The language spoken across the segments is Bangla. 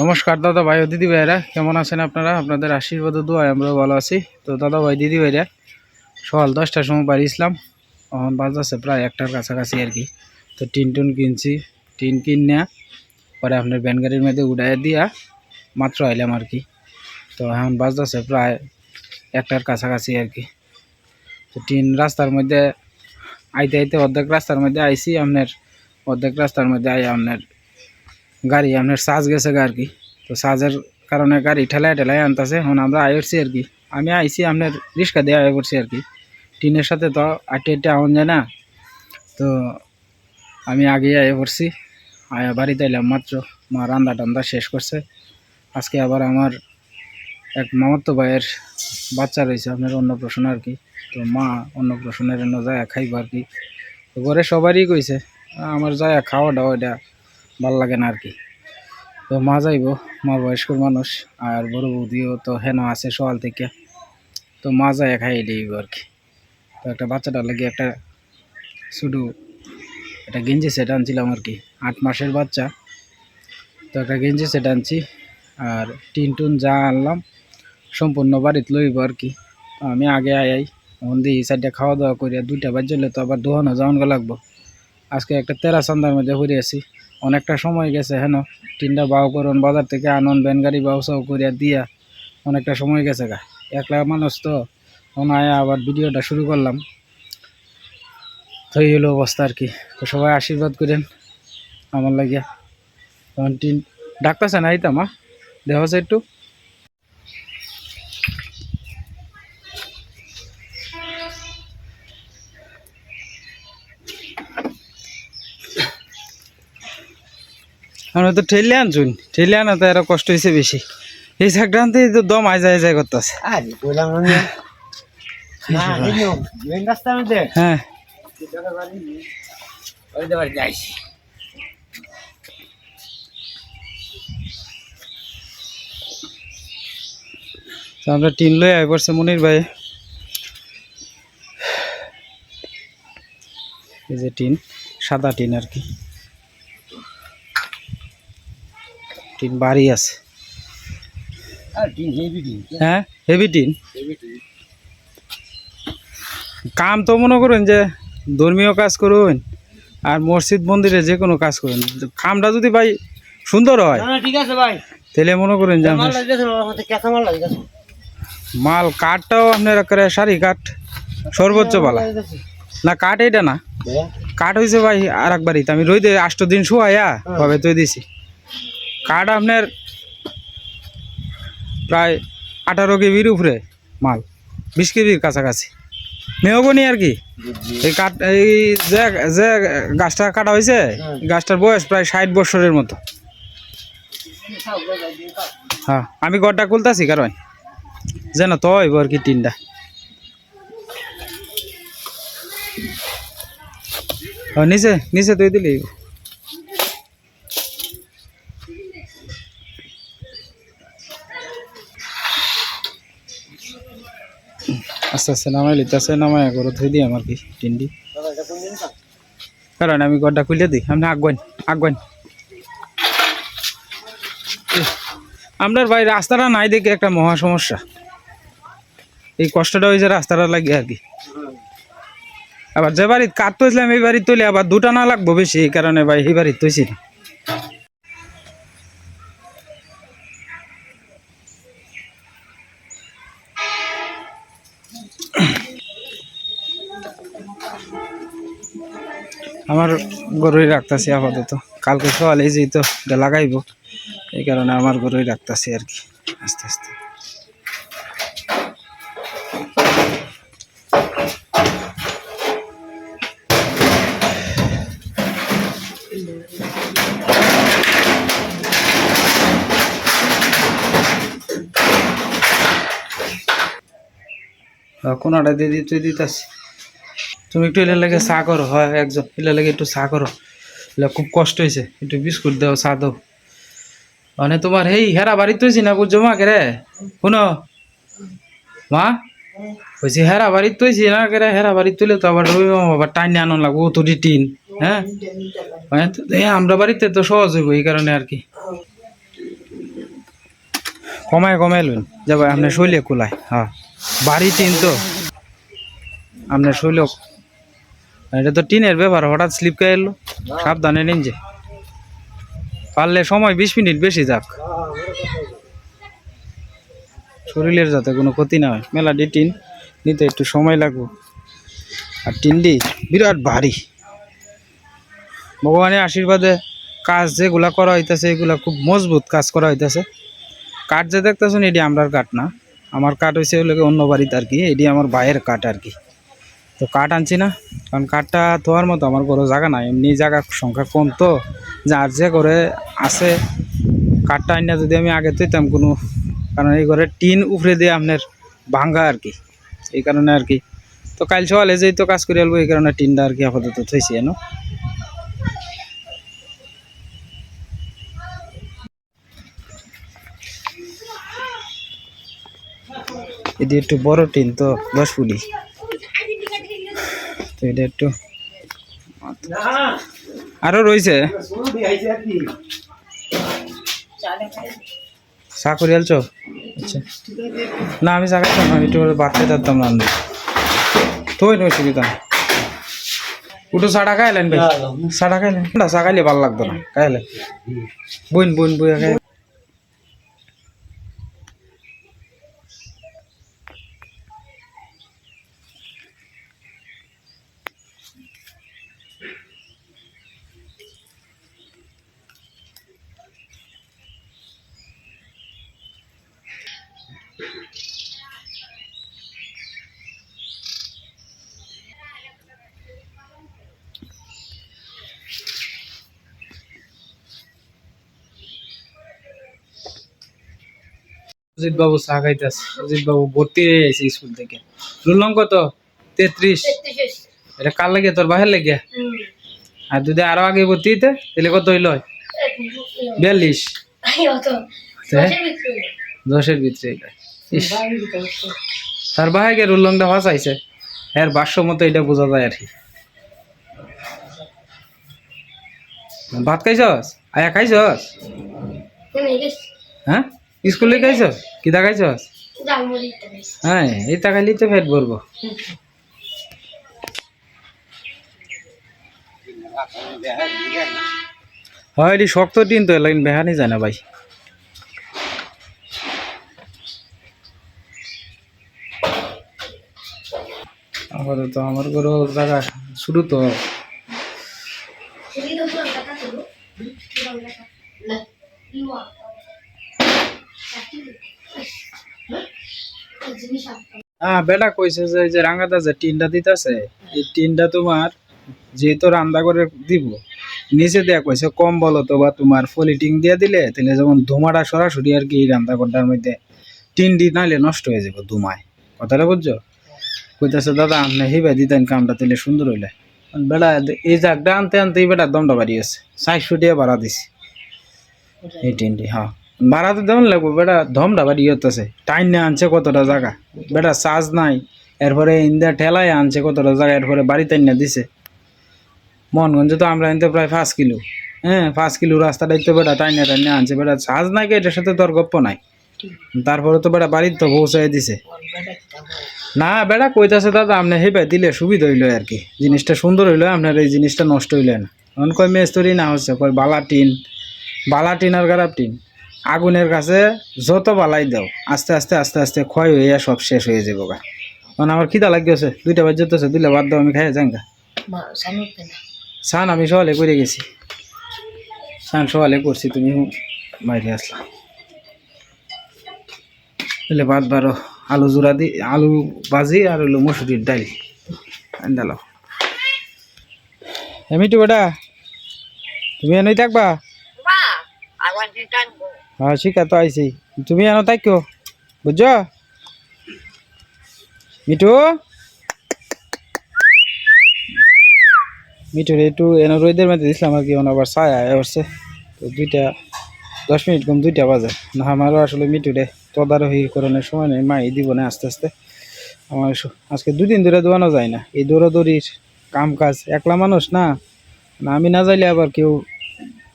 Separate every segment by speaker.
Speaker 1: নমস্কার দাদা ভাই ও দিদি ভাইরা কেমন আছেন আপনারা? আপনাদের আশীর্বাদ ও দোয়ায় আমরা ভালো আছি। তো দাদা ভাই, দিদি ভাইরা, সকাল দশটার সময় বাড়ি ইসলাম এখন বাজাচ্ছে প্রায় একটার কাছাকাছি আর কি। তো টিন টুন কিনছি, টিন কিনে পরে আপনার ভ্যান গাড়ির মধ্যে উড়াই দিয়া মাত্র আইলাম আর কি। তো এখন বাজতেছে প্রায় একটার কাছাকাছি আর কি। তো টিন রাস্তার মধ্যে আইতে আইতে অর্ধেক রাস্তার মধ্যে আইছি, আপনার অর্ধেক রাস্তার মধ্যে আই আপনার গাড়ি, আপনার সাজ গেছে আর কি। তো সাজের কারণে গাড়ি ঠেলায় ঠেলায় আনতেছে, এখন আমরা আইছি আর কি। আমি আইছি, আপনার রিক্সা দিয়ে আয় করছি আর কি। টিনের সাথে তো আটে আটে আউন যায় না। তো আমি আগে আয় করছি আয়া বাড়িতে এলাম মাত্র। মা রান্না টান্দা শেষ করছে। আজকে আবার আমার এক মামাতো ভাইয়ের বাচ্চা রয়েছে, আপনার অন্নপ্রাশন আর কি। তো মা অন্নপ্রাশনের জন্য যায় খাইব আর কি। তো ঘরে সবারই কইছে, আমার যায় খাওয়া দাওয়া এটা ভালো লাগে না আর কি তো মা যাইব, মা বয়স্ক মানুষ, আর বড় বৌদিও তো হেন আছে সকাল থেকে। তো মা যায় খাই দিব আর কি তো একটা বাচ্চাটার লাগে একটা শুধু একটা গেঞ্জি সেট আনছিলাম আর কি আট মাসের বাচ্চা। তো একটা গেঞ্জি সেট আনছি, আর টিন টুন যা আনলাম, সম্পূর্ণ বাড়িতে লইব আর কি আমি আগে আই মন দিয়ে এই সাইডে খাওয়া দাওয়া করিয়া দুইটা বাজলে তো আবার দোহানো যাওয়ান লাগবো। আজকে একটা তেরা চান্দার মধ্যে ঘুরে আছি অনেকটা সময় গেছে হেন। তিনটা বাউ করুন, বাজার থেকে আনুন ব্যান গাড়ি বাউ সাউ করিয়া দিয়া অনেকটা সময় গেছে গা। একলা মানুষ তো আয়া আবার ভিডিওটা শুরু করলাম। তো এই অবস্থা আর কি। তো সবাই আশীর্বাদ করেন আমার লাগিয়া। তখন টিন ডাক্তার না, আইতামা দেখা একটু? আমরা তো ঠেলে আনছুন। ঠেলে আনা তো আরও কষ্ট হয়েছে বেশি। এই সাকটানতেই তো দম আয় যায় করতেছে।
Speaker 2: রাস্তার মধ্যে
Speaker 1: হ্যাঁ তো আমরা টিন লই আই পড়ছে মনির ভাই। এই যে টিন সাদা টিন আর কি। টিন বাড়ি আছে। হ্যাঁ হেভি টিন? কাম তো মনে করুন যে ধর্মীয় কাজ করুন আর মসজিদ মন্দিরে যে কোনো কাজ করুন। খামটা যদি ভাই সুন্দর হয়
Speaker 2: ঠিক আছে ভাই।
Speaker 1: তাহলে মনে করেন যে
Speaker 2: মাল
Speaker 1: কাঠটাও আপনার করে সারি কাঠ সর্বোচ্চ বালা। না কাঠ এটা না। কাঠ হয়েছে ভাই আর একবারই আমি রইতে আষ্ট দিন শুয়াইয়া ভাবে তুই দিছি। কাঠ আপনার প্রায় আঠারো কেবির উপরে মাল, বিশ কেবির কাছাকাছি। মেহগনি আর কি? এই কাঠ, এই যে যে গাছটা কাটা হয়েছে, গাছটার বয়স প্রায় ষাট বছরের মতো। হ্যাঁ আমি গড়টা খুলতাছি, কারণ যেন তো আর কি টিনটা। ও, নিচে নিচে তুই দিলি। আস্তে আস্তে নামাই লিতেছে নামাই করে থই দিই আমার কি টিনটি কারণ আমি গড়টা খুলে দিই আপনি আগুন আগুন আপনার ভাই রাস্তাটা নাই দেখে একটা মহা সমস্যা। এই কষ্টটা ওই যে রাস্তাটা লাগে আর কি আবার যে বাড়িতে কাঠ তৈছিলাম এই বাড়িতে তৈলে আবার দুটা না লাগবো বেশি এই কারণে ভাই এই বাড়িতে তৈছি না আমার গরুই রাখতেছি আপাতত। কালকে সকালে এই যে তো এটা লাগাইব, এই কারণে আমার গরুই রাখতেছি আর কি, আস্তে আস্তে। কোনাটা দিয়ে দিতে দিতেছি তুমি একটু এলে লাগে চা করো, হয় একজন, এলে লাগে একটু চা করো। এলে খুব কষ্ট হয়েছে একটু বিস্কুট দাও, চা দাও। মানে তোমার হেই, হেরা বাড়িতে হয়েছি না বুঝছ মা কেরে শুনো। মা? বলছি হেরা বাড়িতে তৈছি না কেরে হেরা বাড়িতে তুলে তো আবার ওই আবার টাইনে আনো লাগবো, ও তো টিন হ্যাঁ? মানে আমরা বাড়িতে তো সহজ হইব এই কারণে আর কি। কমায় কমায় লুন যাব আপনার শৈলে কুলায় হ্যাঁ। বাড়ি টিন তো। আপনার শৈল এটা তো টিনের ব্যাপার, হঠাৎ স্লিপ খেয়ে এলো। সাবধানে নিন যে। পারলে সময় বিশ মিনিট বেশি যাক। শরীরের যাতে কোনো ক্ষতি না হয়। মেলাডি টিন নিতে একটু সময় লাগবে। আর টিনডি বিরাট ভারী। ভগবানের আশীর্বাদে কাজ যেগুলা করা হইতেছে, এগুলা খুব মজবুত কাজ করা হইতেছে। কাঠ যে দেখতেছেন, এটি আমরার কাঠ না। আমার কাঠ হয়েছে অন্য বাড়িতে আর কি, এটি আমার ভাইয়ের কাঠ আর কি। তো কাঠ আনছি না, কারণ কাঠটা ধোয়ার মতো আমার কোনো জায়গা নাই। এমনি জায়গা সংখ্যা কম তো, যার যে করে আছে কাঠটা আনিয়া যদি আমি আগে তুইতাম কোনো, কারণ এই ঘরে টিন উপরে দিয়ে আপনার ভাঙ্গা আর কি, এই কারণে আর কি। তো কাল সকালে যেই তো কাজ করে আলবো এই কারণে টিনটা আর কি আপাতত থইছি এনো। এটি একটু বড় টিন তো, দশ ফুলি তো এটা একটু আরও রয়েছে। চা করে আলছো? আচ্ছা। না আমি চা খাইতাম না আমি একটু না আমি। তো ওই নয় সুবিধা। উঠো চাটা খাইলেন ভাই চাটা খাইলেন? না চা খাইলে ভালো লাগতো না। খাইলে। বইন বইন বই খাই অজিত বাবু চা খাইতেছে। অজিত বাবু ভর্তি হয়ে গেছে স্কুল থেকে। রুলং কত? তেত্রিশ। এটা কার লাগে? তোর বাহের লাগে? আর যদি আরও আগে ভর্তি হইতে তাহলে কত হইল? বিয়াল্লিশ? দশের ভিতরে। তার বাহে গে রুলংটা ফাঁসাইছে। এর বাস্য মতো এটা বোঝা যায় আর কি। ভাত খাইছস? আয়া খাইছস? হ্যাঁ? স্কুলে খাইছস? কিতা খাইছস? হ্যাঁ এই তাকাইলেই তো পেট ভরবো হয় এটি শক্ত দিন তো লাইন বেহানি যায় না ভাই। আপাতত আমার কোনো জায়গা শুরু তো। হ্যাঁ বেটা কইছে যে এই যে রাঙ্গাদা যে টিনটা দিতেছে, এই টিনটা তোমার যেহেতু রান্না করে দিব, নিচে দেয়া কইছে কম বলো তো বা তোমার ফলিটিং দিয়ে দিলে, তাহলে যেমন ধুমাটা সরাসরি আর কি এই রান্না ঘরটার মধ্যে টিন দি নাইলে নষ্ট হয়ে যাবে ধুমায়। কথাটা বুঝছ? কইতেছে, দাদা, আপনি হিবা দিতেন কামটা, তাহলে সুন্দর হইলে। বেটা, এই জাগটা আনতে আনতে বেটা দমটা বাড়িয়েছে চারশো টাকা ভাড়া দিছি। এই টিনটি হ্যাঁ। ভাড়া তো লাগবো, বেটা, ধমটা বাড়ি হতেছে টাইম না আনছে কতটা জায়গা? বেটা, চার্জ নাই। এরপরে ইন্দা ঠেলায় আনছে কতটা জায়গা, এরপরে বাড়িতে না দিছে। মনগঞ্জে তো আমরা আনতে প্রায় পাঁচ কিলো। হ্যাঁ পাঁচ কিলো রাস্তাটাই তো বেটা টাইনে টাইনে আনছে। বেটা, চার্জ নাই এটার সাথে তোর গপ্প নাই। তারপরে তো বেটা বাড়ির তো পৌঁছাই দিছে। না, বেটা, কইতাছে দাদা আপনি হেবে দিলে সুবিধা হইল আর কি। জিনিসটা সুন্দর হইল আপনার এই জিনিসটা নষ্ট হইল না। এখন কয়, মেস্তরি না হচ্ছে, কয় বালা টিন বালা টিন আর খারাপ টিন আগুনের কাছে যত বালাই দাও আস্তে আস্তে আস্তে আস্তে ক্ষয় হয়ে সব শেষ হয়ে যাব গা। কারণ আমার খিদা লাগিয়েছে দুইটা বাজ যেতেছে দুইটা বাদ দাও আমি খাই যাই গা। সান আমি সকালে করে গেছি। সান সকালে করছি তুমি বাইরে আসলাম তাহলে বাদ বারো আলু জোড়া দি আলু ভাজি আর হলো মসুরির ডাল। আন্দালো এমিটু বেটা তুমি এনেই থাকবা? হ্যাঁ শিখা তো আইসি তুমি এনো থাকো, বুঝছ? মিঠু? মিঠুর একটু এনে রোদের মধ্যে দিছিলাম আর কি আবার ছায় আসছে তো দুইটা, দশ মিনিট কম দুইটা বাজে। না, আমারও আসলে মিঠুরে তদারকি করানোর সময় নেই, মাই দিব না আস্তে আস্তে। আমার আজকে দুদিন ধরে দোয়ানো যায় না। এই দৌড়াদৌড়ির কাম কাজ একলা মানুষ না। না, আমি না যাইলে আবার কেউ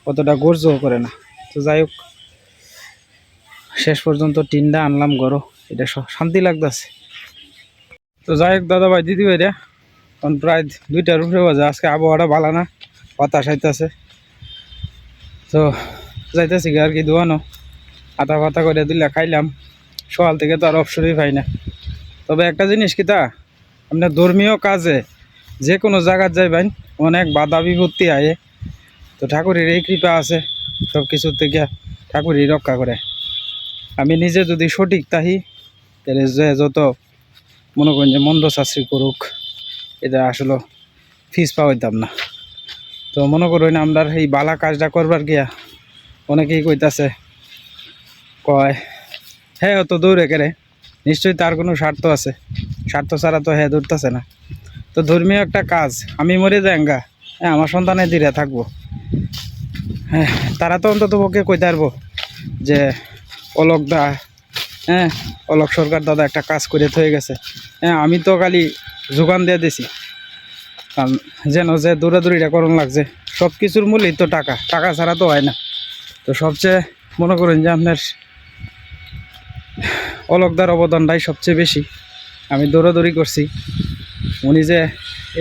Speaker 1: অতটা গর্জও করে না। তো যাই হোক শেষ পর্যন্ত টিনটা আনলাম গরো। এটা শান্তি লাগতেছে। তো যাই হোক দাদা ভাই দিদি ভাইরা এখন প্রায় দুইটার উপরে বাজে। আজকে আবহাওয়াটা ভালো না, বাতাস আইতেছে। তো যাইতেছি আর কি দোয়ানো। আতা পাতা করে দিলে খাইলাম। সকাল থেকে তো আর অপশনই পাই না। তবে একটা জিনিস কি তা? আপনার ধর্মীয় কাজে যে কোনো জায়গার যাইবেন অনেক বাধা বিপত্তি আয়ে। তো ঠাকুরের এই কৃপা আছে সব কিছুর থেকে ঠাকুরই রক্ষা করে। আমি নিজে যদি সঠিক তাহি, তাহলে যে যত মনে করেন যে মন্দ শাস্ত্রী করুক, এটা আসলে ফিস পাওয়াইতাম না। তো মনে করুন আমরা এই বালা কাজটা করবার গিয়া অনেকেই কইতাছে, কয় হ্যাঁ অত দৌড়ে কেরে নিশ্চয়ই তার কোনো স্বার্থ আছে। স্বার্থ ছাড়া তো হ্যাঁ দৌড়তেছে না। তো ধর্মীয় একটা কাজ, আমি মরে যাঙ্গা হ্যাঁ আমার সন্তানের দিরে থাকব। হ্যাঁ তারা তো অন্তত পক্ষে কইতে পারব যে অলোক দা হ্যাঁ অলোক সরকার দাদা একটা কাজ করে থয়ে গেছে। হ্যাঁ আমি তো খালি যোগান দিয়ে দিছি। কারণ যেন যে দৌড়াদৌড়িটা করণ লাগছে সব কিছুর মূল্যই তো টাকা টাকা ছাড়া তো হয় না। তো সবচেয়ে মনে করেন যে আপনার অলকদার অবদানটাই সবচেয়ে বেশি। আমি দৌড়াদৌড়ি করছি। উনি যে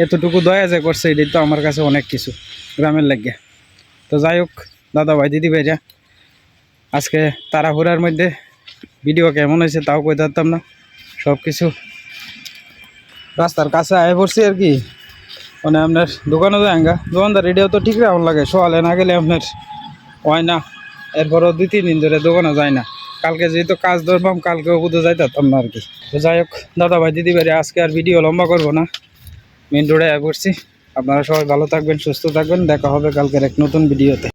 Speaker 1: এতটুকু দয়া যে করছে, এটাই তো আমার কাছে অনেক কিছু, গ্রামের লাগিয়া তো যাই হোক দাদা ভাই দিদি ভাইরা আজকে তাড়াহুড়ার মধ্যে ভিডিও কেমন হয়েছে তাও কই পারতাম না। সব কিছু রাস্তার কাছে আয় পড়ছি আর কি। মানে আপনার দোকানে যাঙ্গা দোকানদার এটাও তো ঠিক রাখুন লাগে। সকালে না গেলে আপনার হয় না। এরপরও দুই, তিন দিন ধরে দোকানে যায় না। কালকে যেহেতু কাজ ধরবাম, কালকেও বুধে যাইতাম না আর কি। তো যাই হোক দাদা ভাই দিদি আজকে আর ভিডিও লম্বা করব না। মেন রোডে আয় পড়ছি। আপনারা সবাই ভালো থাকবেন, সুস্থ থাকবেন। দেখা হবে কালকের এক নতুন ভিডিওতে